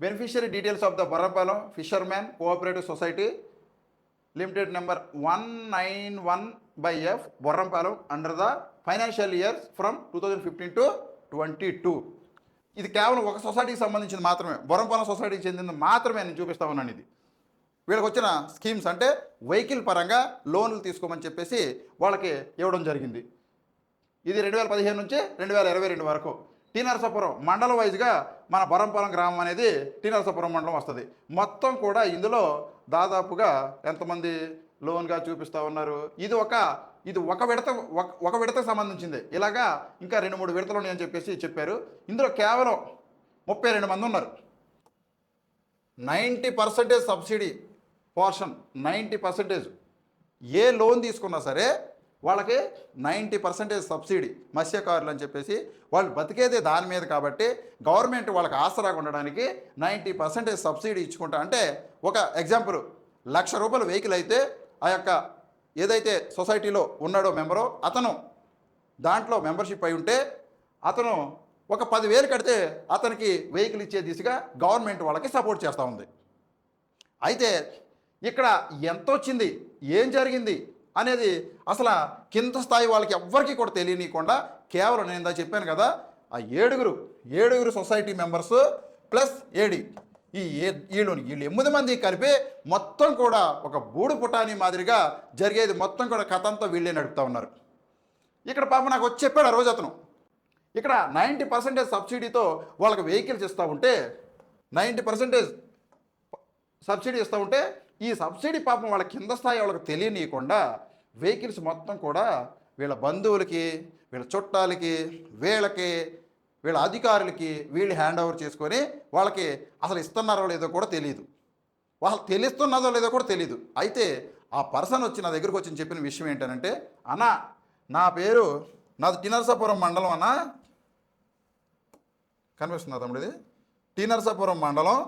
Beneficiary details of the Borrapalem fisherman cooperative society limited number one nine one by F Borrampalem under the financial years from two thousand fifteen to twenty two ఇది కేవలం ఒక సొసైటీకి సంబంధించింది మాత్రమే. బొర్రంపాలెం సొసైటీకి చెందింది మాత్రమే నేను చూపిస్తా ఉన్నాను ఇది. వీళ్ళకి వచ్చిన స్కీమ్స్ అంటే వెహికల్ పరంగా లోన్లు తీసుకోమని చెప్పేసి వాళ్ళకి ఇవ్వడం జరిగింది. ఇది రెండు వేల పదిహేను నుంచి రెండు వేల ఇరవై రెండు వరకు. టీ నరసాపురం మండల వైజ్గా మన బరంపురం గ్రామం అనేది టీ నరసాపురం మండలం వస్తుంది. మొత్తం కూడా ఇందులో దాదాపుగా ఎంతమంది లోన్గా చూపిస్తూ ఉన్నారు? ఇది ఒక ఇది ఒక విడత ఒక- ఒక విడతకు సంబంధించింది. ఇలాగా ఇంకా రెండు మూడు విడతలు ఉన్నాయని చెప్పేసి చెప్పారు. ఇందులో కేవలం ముప్పై రెండు మంది ఉన్నారు. Ninety percentage subsidy portion ninety percentage ఏ లోన్ తీసుకున్నా సరే వాళ్ళకి నైంటీ పర్సెంటేజ్ సబ్సిడీ మత్స్యకారులు అని చెప్పేసి వాళ్ళు బతికేదే దాని మీద కాబట్టి గవర్నమెంట్ వాళ్ళకి ఆసరాగా ఉండడానికి నైంటీ పర్సెంటేజ్ సబ్సిడీ ఇచ్చుకుంటా. అంటే ఒక ఎగ్జాంపుల్ లక్ష రూపాయల వెహికల్ అయితే ఆ యొక్క ఏదైతే సొసైటీలో ఉన్నాడో మెంబరో అతను దాంట్లో మెంబర్షిప్ అయి ఉంటే అతను ఒక పదివేలు కడితే అతనికి వెహికల్ ఇచ్చే దిశగా గవర్నమెంట్ వాళ్ళకి సపోర్ట్ చేస్తూ ఉంది. అయితే ఇక్కడ ఎంత వచ్చింది ఏం జరిగింది? అనేది అసలు కింద స్థాయి వాళ్ళకి ఎవ్వరికీ కూడా తెలియనీయకుండా కేవలం నేను ఇందా చెప్పాను కదా ఆ ఏడుగురు ఏడుగురు సొసైటీ మెంబర్స్ ప్లస్ ఏడి. ఈ ఏ వీళ్ళు వీళ్ళు ఎనిమిది మంది కలిపి మొత్తం కూడా ఒక బూడు పుటాని మాదిరిగా జరిగేది మొత్తం కూడా కథ అంతా వీళ్ళే నడుపుతూ ఉన్నారు. ఇక్కడ పాప నాకు వచ్చి చెప్పాడు ఆ రోజు అతను. ఇక్కడ నైంటీ పర్సెంటేజ్ సబ్సిడీతో వాళ్ళకి వెహికల్స్ ఇస్తూ ఉంటే నైంటీ పర్సెంటేజ్ సబ్సిడీ ఇస్తూ ఉంటే ఈ సబ్సిడీ పాపం వాళ్ళ కింద స్థాయి వాళ్ళకి తెలియనీయకుండా వెహికల్స్ మొత్తం కూడా వీళ్ళ బంధువులకి వీళ్ళ చుట్టాలకి వీళ్ళకి వీళ్ళ అధికారులకి వీళ్ళు హ్యాండ్ ఓవర్ చేసుకొని వాళ్ళకి అసలు ఇస్తున్నారో లేదో కూడా తెలియదు వాళ్ళు తెలుస్తున్నదో లేదో కూడా తెలియదు అయితే ఆ పర్సన్ వచ్చి నా దగ్గరకు వచ్చి చెప్పిన విషయం ఏంటంటే అన్నా నా పేరు నాది టినరసాపురం మండలం అన్న. కనిపిస్తుందా తమ్ముడు ఇది మండలం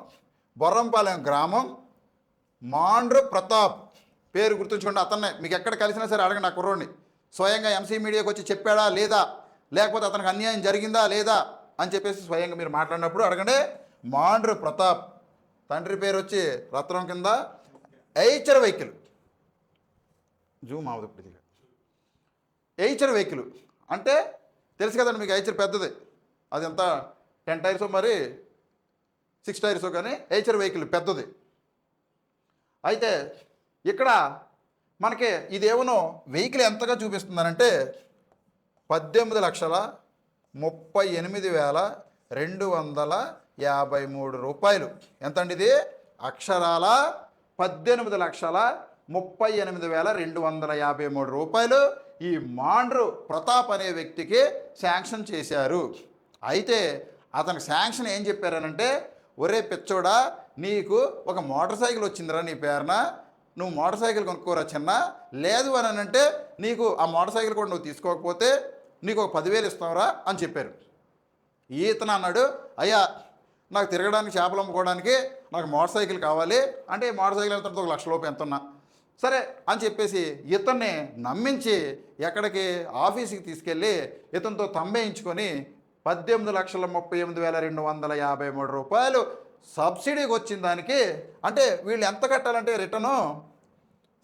బొర్రంపాలెం గ్రామం మాండ్రు ప్రతాప్. పేరు గుర్తుంచుకోండి అతన్నే. మీకు ఎక్కడ కలిసినా సరే అడగండి ఆ కుర్రోడిని. స్వయంగా ఎంసీ మీడియాకి వచ్చి చెప్పాడా లేదా? లేకపోతే అతనికి అన్యాయం జరిగిందా లేదా? అని చెప్పేసి స్వయంగా మీరు మాట్లాడినప్పుడు అడగండి. మాండ్రు ప్రతాప్. తండ్రి పేరు వచ్చి రత్నం కింద ఎయిచర్ వెహికల్. జూమ్ అవదు ఇప్పుడు ఎయిచర్ వెహికల్. అంటే తెలుసు కదండి మీకు ఎయిచర్ పెద్దది. అది ఎంత? టెన్ టైర్స్ మరి? సిక్స్ టైర్స్ కానీ ఎయిచర్ వెహికల్ పెద్దది. అయితే ఇక్కడ మనకి ఇదేమో వెహికల్ ఎంతగా చూపిస్తుందనంటే పద్దెనిమిది లక్షల ముప్పై ఎనిమిది వేల రెండు వందల యాభై మూడు రూపాయలు. ఎంతండి ఇది? అక్షరాల పద్దెనిమిది లక్షల ముప్పై ఎనిమిది వేల రెండు వందల యాభై మూడు రూపాయలు. ఈ మాండ్రు ప్రతాప్ అనే వ్యక్తికి శాంక్షన్ చేశారు. అయితే అతనికి శాంక్షన్ ఏం చెప్పారనంటే ఒరే పిచ్చోడా నీకు ఒక మోటార్ సైకిల్ వచ్చిందిరా నీ పేరున. నువ్వు మోటార్ సైకిల్ కొనుక్కోరా చిన్న. లేదు అని అంటే నీకు ఆ మోటార్ సైకిల్ కూడా నువ్వు తీసుకోకపోతే నీకు ఒక పదివేలు ఇస్తావురా అని చెప్పారు. ఈతన అన్నాడు అయ్యా నాకు తిరగడానికి చేపలు అమ్ముకోవడానికి నాకు మోటార్ సైకిల్ కావాలి. అంటే ఈ మోటార్ సైకిల్ ఎంత ఒక లక్ష లోపు ఎంత ఉన్నా సరే అని చెప్పేసి ఇతన్ని నమ్మించి ఎక్కడికి ఆఫీస్కి తీసుకెళ్ళి ఇతనితో తంబేయించుకొని పద్దెనిమిది లక్షల ముప్పై ఎనిమిది వేల రెండు వందల యాభై మూడు రూపాయలు సబ్సిడీకి వచ్చిన దానికి అంటే వీళ్ళు ఎంత కట్టాలంటే రిటర్ను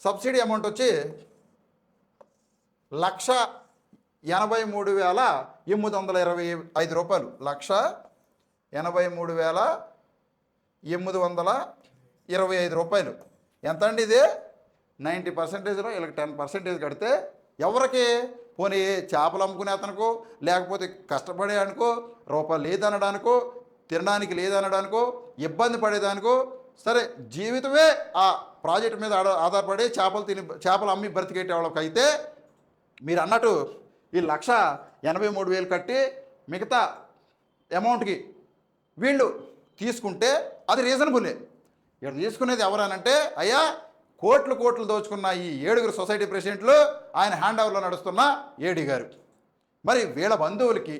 సబ్సిడీ అమౌంట్ వచ్చి లక్ష ఎనభై మూడు వేల ఎనిమిది వందల ఇరవై ఐదు రూపాయలు. లక్ష ఎనభై మూడు వేల ఎనిమిది వందల ఇరవై ఐదు రూపాయలు. ఎంత అండి ఇది? నైంటీ పర్సెంటేజ్లో వీళ్ళకి టెన్ పర్సెంటేజ్ కడితే ఎవరికి? పోనీ చేపలు అమ్ముకునే అతనుకో లేకపోతే కష్టపడే అనుకో రూపాయలు లేదనడానికో తినడానికి లేదనడానికో ఇబ్బంది పడేదానికో సరే జీవితమే ఆ ప్రాజెక్ట్ మీద ఆధారపడి చేపలు తిని చేపలు అమ్మి బ్రతికేటే వాళ్ళకైతే మీరు అన్నట్టు ఈ లక్ష ఎనభై మూడు వేలు కట్టి మిగతా అమౌంట్కి వీళ్ళు తీసుకుంటే అది రీజనబులే. ఇక్కడ తీసుకునేది ఎవరనంటే అయ్యా కోట్లు కోట్లు దోచుకున్న ఈ ఏడుగురు సొసైటీ ప్రెసిడెంట్లు ఆయన హ్యాండ్ ఓవర్లో నడుస్తున్న ఏడి గారు. మరి వీళ్ళ బంధువులకి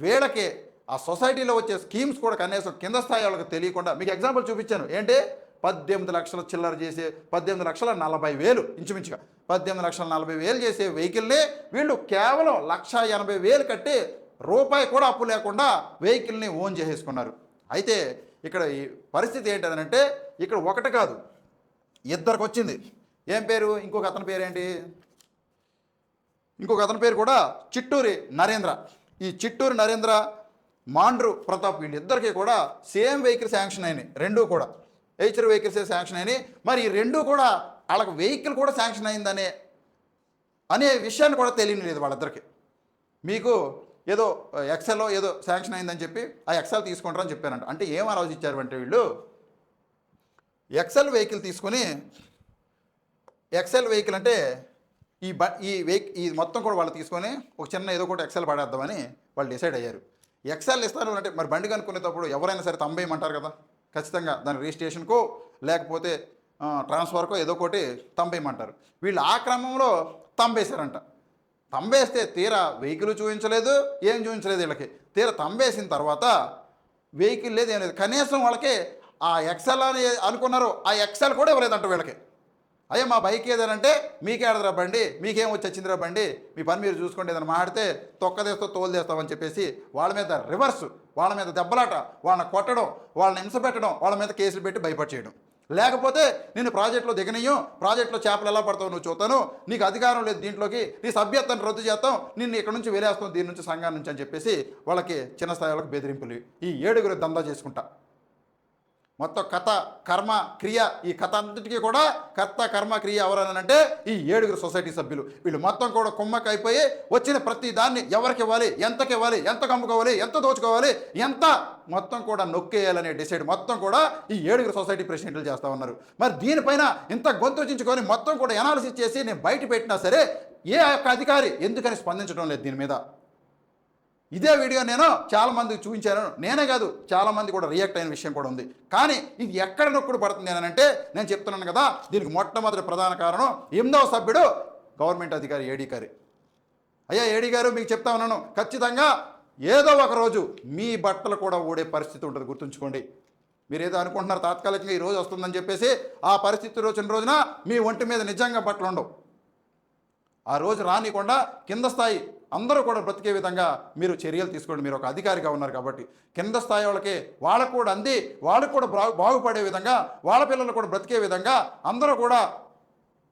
వీళ్ళకే ఆ సొసైటీలో వచ్చే స్కీమ్స్ కూడా కనీసం కింద స్థాయి వాళ్ళకి తెలియకుండా మీకు ఎగ్జాంపుల్ చూపించాను. ఏంటి? పద్దెనిమిది లక్షల చిల్లర చేసే పద్దెనిమిది లక్షల నలభై వేలు ఇంచుమించుగా పద్దెనిమిది లక్షల నలభై వేలు చేసే వెహికల్ని వీళ్ళు కేవలం లక్ష ఎనభై వేలు కట్టి రూపాయి కూడా అప్పు లేకుండా వెహికల్ని ఓన్ చేసేసుకున్నారు. అయితే ఇక్కడ ఈ పరిస్థితి ఏంటంటే ఇక్కడ ఒకటి కాదు. ఇద్దరికి వచ్చింది ఏం పేరు? ఇంకొక అతని పేరు ఏంటి ఇంకొక అతని పేరు కూడా చిట్టూరి నరేంద్ర. ఈ చిట్టూరి నరేంద్ర మాండ్రు ప్రతాప్ వీళ్ళిద్దరికీ కూడా సేమ్ వెహికల్ శాంక్షన్ అయినాయి. రెండూ కూడా. హెచ్ఆర్ వెహికల్స్ శాంక్షన్ అయినాయి. మరి ఈ రెండూ కూడా వాళ్ళకి వెహికల్ కూడా శాంక్షన్ అయిందనే అనే విషయాన్ని కూడా తెలియని లేదు వాళ్ళిద్దరికి. మీకు ఏదో ఎక్సెల్లో ఏదో శాంక్షన్ అయిందని చెప్పి ఆ ఎక్సెల్ తీసుకుంటారని చెప్పారంట. అంటే ఏం ఆలోచించారు అంటే వీళ్ళు? ఎక్సెల్ వెహికల్ తీసుకొని ఎక్సెల్ వెహికల్ అంటే ఈ బ ఈ వెహిక్ ఈ మొత్తం కూడా వాళ్ళు తీసుకొని ఒక చిన్న ఏదో ఒకటి ఎక్సెల్ పడేద్దామని వాళ్ళు డిసైడ్ అయ్యారు. ఎక్సెల్ ఇస్తారు అంటే మరి బండి కనుక్కునేటప్పుడు ఎవరైనా సరే తంబేయమంటారు కదా? ఖచ్చితంగా దాని రిజిస్ట్రేషన్కో లేకపోతే ట్రాన్స్ఫర్కో ఏదో ఒకటి తంబేయమంటారు వీళ్ళు ఆ క్రమంలో తంబేశారంట తంబేస్తే తీరా వెహికల్ చూపించలేదు ఏం చూపించలేదు వీళ్ళకి. తీరా తంబేసిన తర్వాత వెహికల్ లేదు ఏం లేదు. కనీసం వాళ్ళకి ఆ ఎక్సెల్ అని అనుకున్నారు. ఆ ఎక్సెల్ కూడా ఇవ్వలేదంట వీళ్ళకి. అయ్యా మా బైక్ ఏదనంటే మీకే ఆడదురా బండి మీకేం వచ్చి వచ్చిందిరా బండి మీ పని మీరు చూసుకోండి ఏదైనా మాడితే తొక్కదేస్తా తోలుదేస్తావని చెప్పేసి వాళ్ళ మీద రివర్స్ వాళ్ళ మీద దెబ్బలాట వాళ్ళని కొట్టడం వాళ్ళని హింసపెట్టడం వాళ్ళ మీద కేసులు పెట్టి భయపరిచేయడం లేకపోతే నేను ప్రాజెక్టులో దిగనీయం ప్రాజెక్టులో చేపలు ఎలా పడతావు నువ్వు చూస్తాను నీకు అధికారం లేదు దీంట్లోకి నీ సభ్యత్వాన్ని రద్దు చేస్తాం నిన్ను ఇక్కడ నుంచి వేలేస్తాం దీని నుంచి సంఘం నుంచి అని చెప్పేసి వాళ్ళకి చిన్న స్థాయి వాళ్ళకి బెదిరింపులు. ఈ ఏడుగురు దందా చేసుకుంటా. మొత్తం కథ కర్మ క్రియ ఈ కథ అంతటికీ కూడా కర్త కర్మ క్రియ ఎవరనంటే ఈ ఏడుగురు సొసైటీ సభ్యులు. వీళ్ళు మొత్తం కూడా కుమ్మక్క అయిపోయి వచ్చిన ప్రతి దాన్ని ఎవరికి ఇవ్వాలి ఎంతకి ఇవ్వాలి ఎంత కమ్ముకోవాలి ఎంత దోచుకోవాలి ఎంత మొత్తం కూడా నొక్కేయాలనే డిసైడ్ మొత్తం కూడా ఈ ఏడుగురు సొసైటీ ప్రెసిడెంట్లు చేస్తూ ఉన్నారు. మరి దీనిపైన ఇంత గొంతు మొత్తం కూడా ఎనాలిసిస్ చేసి నేను బయట పెట్టినా సరే ఏ యొక్క అధికారి ఎందుకని స్పందించడం లేదు దీని మీద? ఇదే వీడియో నేను చాలా మందికి చూపించాను. నేనే కాదు చాలామంది కూడా రియాక్ట్ అయిన విషయం కూడా ఉంది. కానీ ఇది ఎక్కడ నొక్కుడు పడుతుంది అని అంటే నేను చెప్తున్నాను కదా దీనికి మొట్టమొదటి ప్రధాన కారణం ఎనిమిదవ సభ్యుడు గవర్నమెంట్ అధికారి ఏడీ గారి. అయ్యా ఏడీ గారు మీకు చెప్తా ఉన్నాను. ఖచ్చితంగా ఏదో ఒక రోజు మీ బట్టలు కూడా ఊడే పరిస్థితి ఉంటుంది గుర్తుంచుకోండి. మీరు ఏదో అనుకుంటున్నారు తాత్కాలికంగా ఈ రోజు వస్తుందని చెప్పేసి ఆ పరిస్థితి వచ్చిన రోజున మీ ఒంటి మీద నిజంగా బట్టలు ఉండవు. ఆ రోజు రానికుండా కింద స్థాయి అందరూ కూడా బ్రతికే విధంగా మీరు చర్యలు తీసుకోండి. మీరు ఒక అధికారిగా ఉన్నారు కాబట్టి కింద స్థాయి వాళ్ళకి వాళ్ళకు కూడా అంది వాళ్ళకు కూడా బాగు బాగుపడే విధంగా వాళ్ళ పిల్లలు కూడా బ్రతికే విధంగా అందరూ కూడా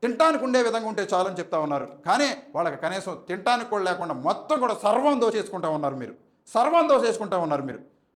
తింటానికి ఉండే విధంగా ఉంటే చాలని చెప్తా ఉన్నారు. కానీ వాళ్ళకి కనీసం తింటానికి కూడా లేకుండా మొత్తం కూడా సర్వం దోచేసుకుంటా ఉన్నారు మీరు. సర్వం దోచేసుకుంటా ఉన్నారు మీరు.